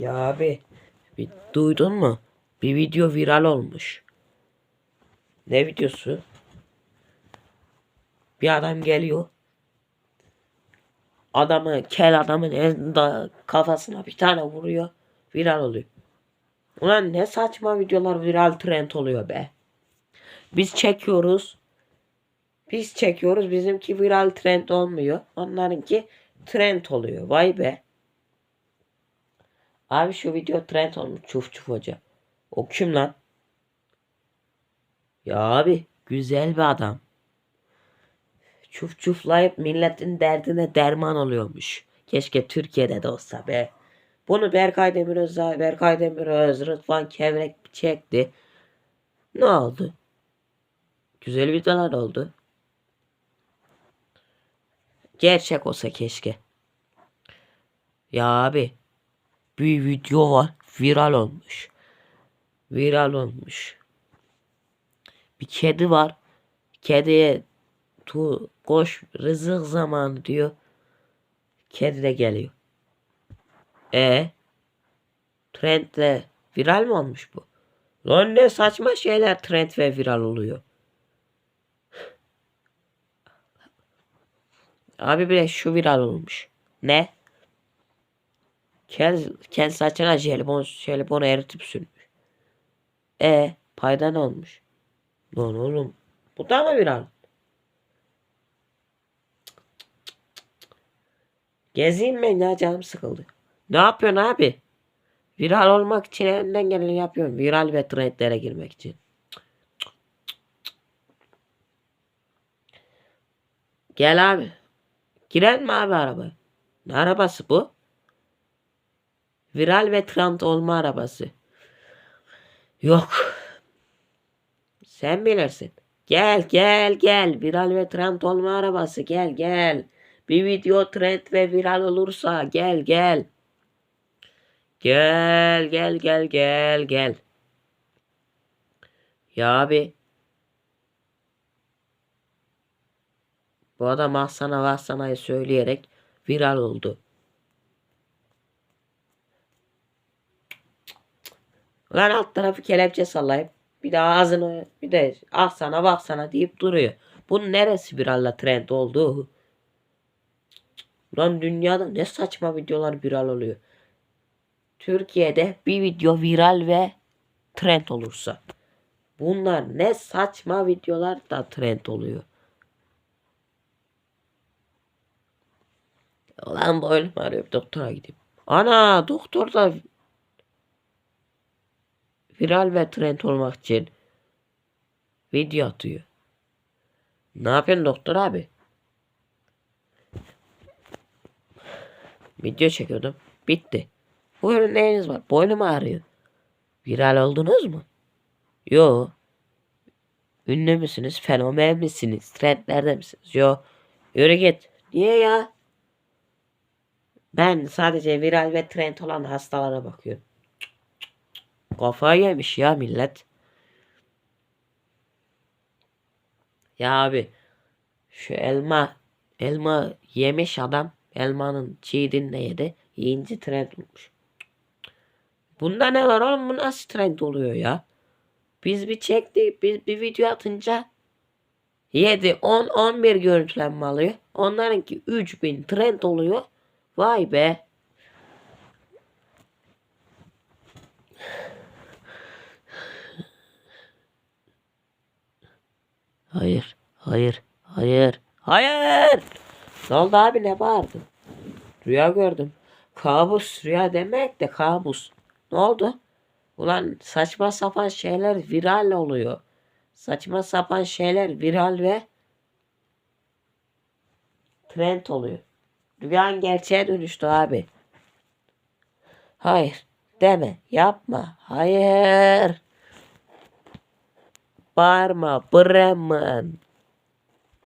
Ya abi bir duydun mu? Bir video viral olmuş. Ne videosu? Bir adam geliyor. Adamı kel adamın elinde kafasına bir tane vuruyor. Viral oluyor. Ulan ne saçma videolar viral trend oluyor be. Biz çekiyoruz. Biz çekiyoruz. Bizimki viral trend olmuyor. Onlarınki trend oluyor. Vay be. Abi şu video trend olmuş. Çuf çuf hoca. O kim lan? Ya abi güzel bir adam. Çuf çuflayıp milletin derdine derman oluyormuş. Keşke Türkiye'de de olsa be. Bunu Berkay Demiröz, Berkay Demiröz, Rıdvan Kevrek çekti. Ne oldu? Güzel videolar oldu. Gerçek olsa keşke. Ya abi bir video var viral olmuş. Viral olmuş. Bir kedi var. Kediye tu koş rızık zamanı diyor. Kedi de geliyor. E trendle viral mi olmuş bu? Lan ne saçma şeyler trend ve viral oluyor. Abi bile şu viral olmuş. Ne? Kel, kel saçına jelibon, jelibonu eritip sürmüş. E payda ne olmuş? Lan oğlum bu da mı viral? Gezeyim ben ya canım sıkıldı. Ne yapıyorsun abi? Viral olmak için elinden geleni yapıyorum. Viral ve trendlere girmek için. Gel abi. Girer mi abi araba? Ne arabası bu? Viral ve trend olma arabası. Yok. Sen bilirsin. Gel gel gel. Viral ve trend olma arabası. Gel gel. Bir video trend ve viral olursa gel gel. Gel gel gel gel gel. Ya abi. Bu adam Ahsana Vahsana'yı söyleyerek viral oldu. Lan alt tarafı kelepçe sallayıp bir de ağzını bir de ah sana bak sana deyip duruyor. Bunun neresi viralla trend oldu? Lan dünyada ne saçma videolar viral oluyor. Türkiye'de bir video viral ve trend olursa. Bunlar ne saçma videolar da trend oluyor. Lan boynum ağrıyor doktora gideyim. Ana doktor da viral ve trend olmak için video atıyor. Ne yapıyorsun doktor abi? Video çekiyordum. Bitti. Buyurun neyiniz var? Boynum ağrıyor. Viral oldunuz mu? Yo. Ünlü müsünüz? Fenomen misiniz? Trendlerde misiniz? Yo. Yürü git. Niye ya? Ben sadece viral ve trend olan hastalara bakıyorum. Kafayı yemiş ya millet. Ya abi şu elma elma yemiş adam elmanın çiğdini de yedi. Yiyince trend olmuş. Bunda ne var oğlum bu nasıl trend oluyor ya? Biz bir çektik biz bir video atınca 7, 10, 11 görüntülenme alıyor. Onlarınki 3000 trend oluyor. Vay be. Hayır, hayır, hayır, hayır. Ne oldu abi ne bağırdın? Rüya gördüm. Kabus, rüya demek de kabus. Ne oldu? Ulan saçma sapan şeyler viral oluyor. Saçma sapan şeyler viral ve trend oluyor. Rüyan gerçeğe dönüştü abi. Hayır. Deme. Yapma. Hayır. پارما پُررحمان